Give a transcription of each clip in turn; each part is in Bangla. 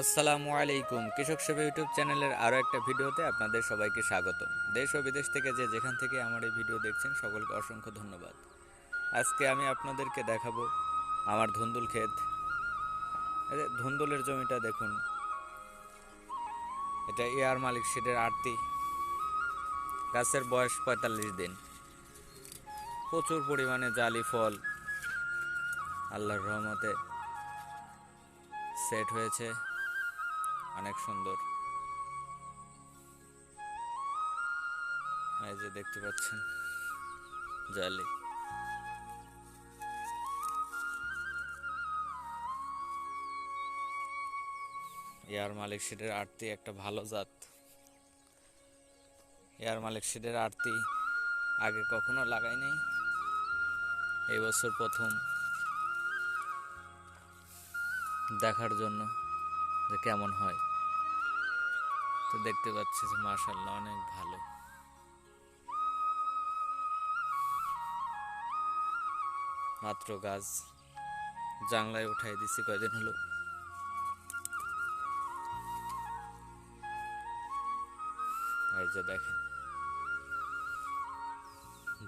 আসসালামু আলাইকুম। কৃষক সেবা ইউটিউব চ্যানেলের আরও একটা ভিডিওতে আপনাদের সবাইকে স্বাগত। দেশ ও বিদেশ থেকে যে যেখান থেকে আমার এই ভিডিও দেখছেন, সকলকে অসংখ্য ধন্যবাদ। আজকে আমি আপনাদেরকে দেখাবো আমার ধুন্দুল ক্ষেত। ধুন্দুলের জমিটা দেখুন। এটা এয়ার মালিক সিটের আরতি। গাছের বয়স পঁয়তাল্লিশ দিন। প্রচুর পরিমাণে জালি, ফল আল্লাহর রহমতে সেট হয়েছে। অনেক সুন্দর। এই যে দেখতে পাচ্ছেন, জালি। এয়ার মালিক সিটের আরতি একটা ভালো জাত। এয়ার মালিক সিটের আরতি আগে কখনো লাগাই নাই। এই বছর প্রথম। দেখার জন্য। যে কেমন হয়। তো দেখতে পাচ্ছি যে মাশাল্লাহ অনেক ভালো। মাত্র গাছ জাংলায় উঠাই দিছি কয়দিন হলো। এই যে দেখেন।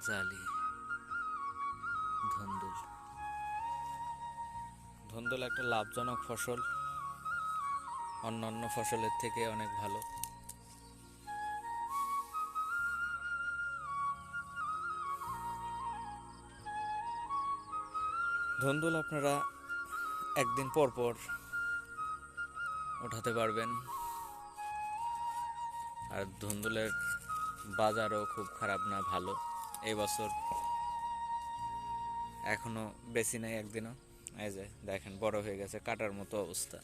জালি, ধন্দুল। ধন্দুল একটা লাভজনক ফসল। অন্যান্য ফসলের থেকে অনেক ভালো। ধন্দুল আপনারা একদিন পর পর ওঠাতে পারবেন। আর ধুন্দুলের বাজারও খুব খারাপ না, ভালো। এই বছর এখনও বেশি নাই একদিনও। এই যে দেখেন, বড় হয়ে গেছে, কাটার মতো অবস্থা।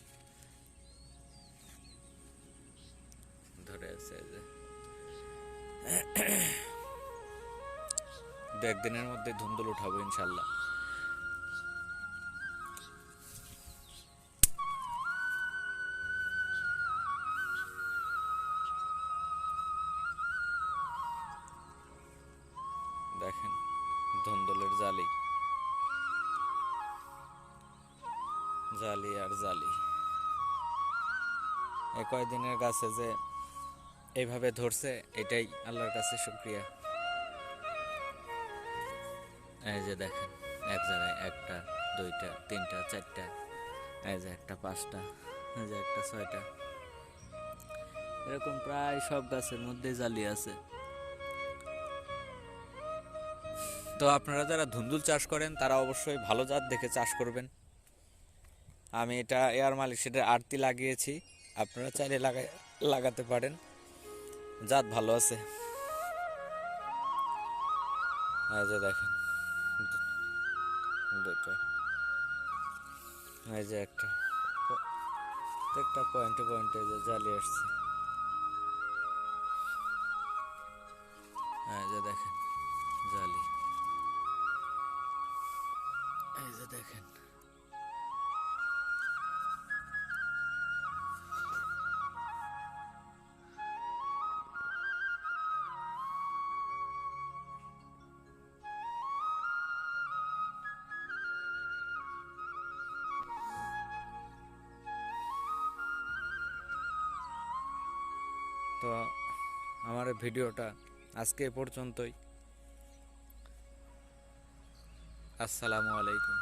ধরে আছে যে। দু একদিনের মধ্যে ধুন্দুল উঠাবো ইনশাল্লাহ। দেখেন ধুন্দুলের জালি। জালি আর জালি। এই কয়দিনের গাছে যে এইভাবে ধরছে, এটাই আল্লাহর কাছে শুক্রিয়া। এই যে দেখেন, এক জায়গায় একটা, দুইটা, তিনটা, চারটা, এই যে একটা, পাঁচটা, এই যে একটা, ছয়টা। এরকম প্রায় সব গাছের মধ্যে জালি আছে। তো আপনারা যারা ধুন্দুল চাষ করেন, তারা অবশ্যই ভালো জাত দেখে চাষ করবেন। আমি এটা এয়ার মালিক সেটার আরতি লাগিয়েছি, আপনারা চাইলে লাগাতে পারেন। জাত ভালো আছে। দেখেন। দুইটা। এই যে একটা। প্রত্যেকটা পয়েন্টে পয়েন্টে যে জালি আসছে। এই যে দেখেন, জালি। দেখেন। তো আমার ভিডিওটা আজকে পর্যন্তই। আসসালামু আলাইকুম।